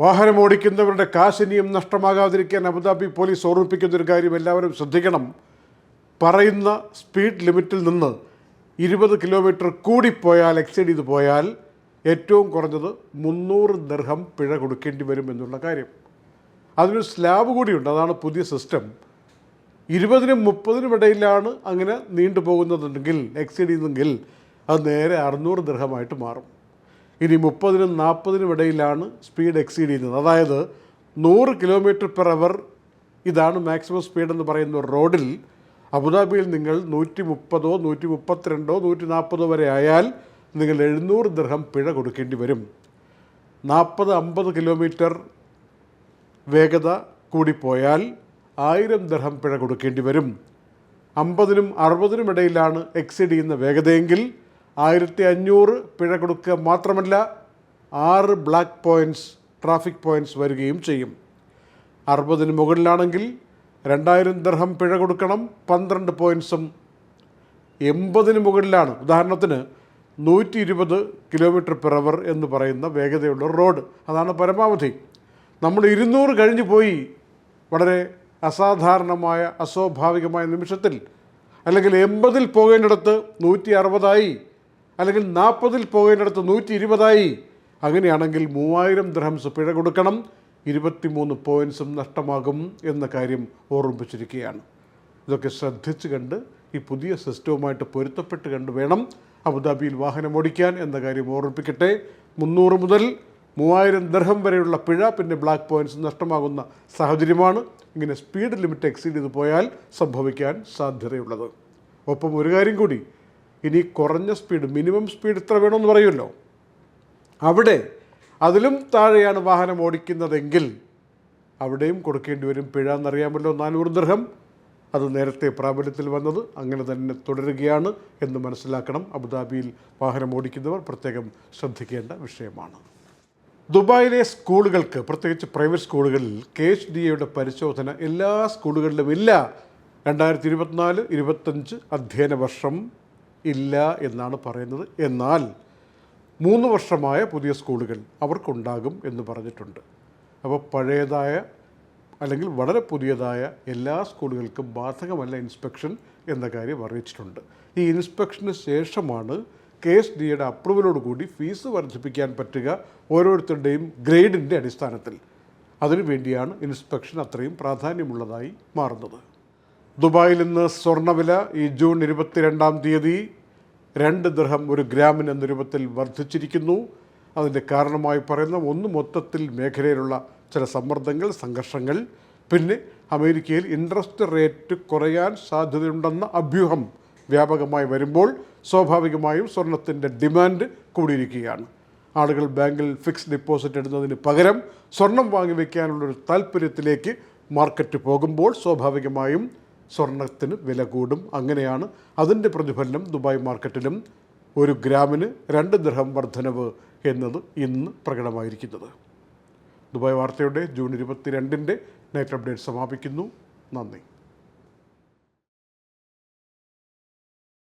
വാഹനം ഓടിക്കുന്നവരുടെ കാശിനിയും നഷ്ടമാകാതിരിക്കാൻ Abu Dhabi police ഓർമ്മിപ്പിക്കുന്ന ഒരു കാര്യം എല്ലാവരും ശ്രദ്ധിക്കണം. പറയുന്ന സ്പീഡ് ലിമിറ്റിൽ നിന്ന് ഇരുപത് കിലോമീറ്റർ കൂടിപ്പോയാൽ എക്സൈഡ് ചെയ്ത് പോയാൽ ഏറ്റവും കുറഞ്ഞത് മുന്നൂറ് ദർഹം പിഴ കൊടുക്കേണ്ടി വരും എന്നുള്ള കാര്യം. അതിനൊരു സ്ലാബ് കൂടിയുണ്ട്. അതാണ് പുതിയ സിസ്റ്റം. ഇരുപതിനും മുപ്പതിനും ഇടയിലാണ് അങ്ങനെ നീണ്ടു പോകുന്നതെങ്കിൽ എക്സൈഡ് ചെയ്യുന്നെങ്കിൽ അത് നേരെ അറുന്നൂറ് ദൃഹമായിട്ട് മാറും. ഇനി മുപ്പതിനും നാൽപ്പതിനും ഇടയിലാണ് സ്പീഡ് എക്സീഡ് ചെയ്യുന്നത്. അതായത് നൂറ് കിലോമീറ്റർ പെർ അവർ ഇതാണ് മാക്സിമം സ്പീഡ് എന്ന് പറയുന്ന റോഡിൽ അബുദാബിയിൽ നിങ്ങൾ നൂറ്റി മുപ്പതോ നൂറ്റി മുപ്പത്തിരണ്ടോ നൂറ്റി നാൽപ്പതോ വരെ ആയാൽ നിങ്ങൾ എഴുന്നൂറ് ദൃഹം പിഴ കൊടുക്കേണ്ടി വരും. നാൽപ്പത് അമ്പത് കിലോമീറ്റർ വേഗത കൂടിപ്പോയാൽ ആയിരം ദൃഹം പിഴ കൊടുക്കേണ്ടി വരും. അമ്പതിനും അറുപതിനും ഇടയിലാണ് എക്സിഡ് ചെയ്യുന്ന വേഗതയെങ്കിൽ ആയിരത്തി അഞ്ഞൂറ് പിഴ കൊടുക്കുക മാത്രമല്ല ആറ് ബ്ലാക്ക് പോയിന്റ്സ് ട്രാഫിക് പോയിന്റ്സ് വരികയും ചെയ്യും. അറുപതിന് മുകളിലാണെങ്കിൽ രണ്ടായിരം ദർഹം പിഴ കൊടുക്കണം പന്ത്രണ്ട് പോയിന്റ്സും എൺപതിന് മുകളിലാണ് ഉദാഹരണത്തിന് നൂറ്റി ഇരുപത് കിലോമീറ്റർ പെർ അവർ എന്ന് പറയുന്ന വേഗതയുള്ള റോഡ്. അതാണ് പരമാവധി. നമ്മൾ ഇരുന്നൂറ് കഴിഞ്ഞു പോയി. വളരെ അസാധാരണമായ അസ്വാഭാവികമായ നിമിഷത്തിൽ. അല്ലെങ്കിൽ എൺപതിൽ പോകേണ്ടിടത്ത് നൂറ്റി അറുപതായി അല്ലെങ്കിൽ നാൽപ്പതിൽ പോകേണ്ടടുത്ത് നൂറ്റി ഇരുപതായി അങ്ങനെയാണെങ്കിൽ മൂവായിരം ദ്രഹംസ് പിഴ കൊടുക്കണം. ഇരുപത്തിമൂന്ന് പോയിൻസും നഷ്ടമാകും എന്ന കാര്യം ഓർമ്മിപ്പിച്ചിരിക്കുകയാണ്. ഇതൊക്കെ ശ്രദ്ധിച്ച് കണ്ട് ഈ പുതിയ സിസ്റ്റവുമായിട്ട് പൊരുത്തപ്പെട്ട് കണ്ട് വേണം അബുദാബിയിൽ വാഹനം ഓടിക്കാൻ എന്ന കാര്യം ഓർമ്മിപ്പിക്കട്ടെ. മുന്നൂറ് മുതൽ മൂവായിരം ദർഹം വരെയുള്ള പിഴ പിന്നെ ബ്ലാക്ക് പോയിൻസ് നഷ്ടമാകുന്ന സാഹചര്യമാണ്. ഇങ്ങനെ സ്പീഡ് ലിമിറ്റ് എക്സീഡ് ചെയ്ത് പോയാൽ സംഭവിക്കാൻ സാധ്യതയുള്ളത്. ഒപ്പം ഒരു കാര്യം കൂടി ഇനി കുറഞ്ഞ സ്പീഡ് മിനിമം സ്പീഡ് ഇത്ര വേണമെന്ന് പറയുമല്ലോ. അവിടെ അതിലും താഴെയാണ് വാഹനം ഓടിക്കുന്നതെങ്കിൽ അവിടെയും കൊടുക്കേണ്ടി വരും. പിഴ എന്നറിയാമല്ലോ നാനൂറ് ദൃഹം. അത് നേരത്തെ പ്രാബല്യത്തിൽ വന്നത് അങ്ങനെ തന്നെ തുടരുകയാണ് എന്ന് മനസ്സിലാക്കണം. അബുദാബിയിൽ വാഹനം ഓടിക്കുന്നവർ പ്രത്യേകം ശ്രദ്ധിക്കേണ്ട വിഷയമാണ്. ദുബായിലെ സ്കൂളുകൾക്ക് പ്രത്യേകിച്ച് പ്രൈവറ്റ് സ്കൂളുകളിൽ കെ എച്ച് ഡി എയുടെ പരിശോധന എല്ലാ സ്കൂളുകളിലും ഇല്ല. രണ്ടായിരത്തി ഇരുപത്തിനാല് ഇരുപത്തഞ്ച് അധ്യയന വർഷം ഇല്ല എന്നാണ് പറയുന്നത്. എന്നാൽ മൂന്ന് വർഷമായ പുതിയ സ്കൂളുകൾ അവർക്കുണ്ടാകും എന്ന് പറഞ്ഞിട്ടുണ്ട്. അപ്പോൾ പഴയതായ അല്ലെങ്കിൽ വളരെ പുതിയതായ എല്ലാ സ്കൂളുകൾക്കും ബാധകമല്ല ഇൻസ്പെക്ഷൻ എന്ന കാര്യം അറിയിച്ചിട്ടുണ്ട്. ഈ ഇൻസ്പെക്ഷന് ശേഷമാണ് കെ എസ് ഡിയുടെ അപ്രൂവലോടുകൂടി ഫീസ് വർദ്ധിപ്പിക്കാൻ പറ്റുക ഓരോരുത്തരുടെയും ഗ്രേഡിന്റെ അടിസ്ഥാനത്തിൽ. അതിനുവേണ്ടിയാണ് ഇൻസ്പെക്ഷൻ അത്രയും പ്രാധാന്യമുള്ളതായി മാറുന്നത്. ദുബായിൽ ഇന്ന് സ്വർണവില ഈ ജൂൺ ഇരുപത്തിരണ്ടാം തീയതി രണ്ട് ദൃഹം ഒരു ഗ്രാമിന് എന്ന രൂപത്തിൽ വർദ്ധിച്ചിരിക്കുന്നു. അതിന്റെ കാരണമായി പറയുന്ന ഒന്ന് മൊത്തത്തിൽ മേഖലയിലുള്ള ചില സമ്മർദ്ദങ്ങൾ സംഘർഷങ്ങൾ. പിന്നെ അമേരിക്കയിൽ ഇൻട്രസ്റ്റ് റേറ്റ് കുറയാൻ സാധ്യതയുണ്ടെന്ന അഭ്യൂഹം വ്യാപകമായി വരുമ്പോൾ സ്വാഭാവികമായും സ്വർണത്തിന്റെ ഡിമാൻഡ് കൂടിയിരിക്കുകയാണ്. ആളുകൾ ബാങ്കിൽ ഫിക്സ് ഡിപ്പോസിറ്റ് ഇടുന്നതിന് പകരം സ്വർണം വാങ്ങി വയ്ക്കാനുള്ളൊരു താല്പര്യത്തിലേക്ക് മാർക്കറ്റ് പോകുമ്പോൾ സ്വാഭാവികമായും സ്വർണത്തിന് വില കൂടും. അങ്ങനെയാണ് അതിന്റെ പ്രതിഫലനം ദുബായ് മാർക്കറ്റിലും ഒരു ഗ്രാമിന് രണ്ട് ദൃഹം വർധനവ് എന്നത് ഇന്ന് പ്രകടമായിരിക്കുന്നത്. ദുബായ് വാർത്തയുടെ ജൂൺ ഇരുപത്തിരണ്ടിന്റെ നൈറ്റ് അപ്ഡേറ്റ് സമാപിക്കുന്നു. നന്ദി.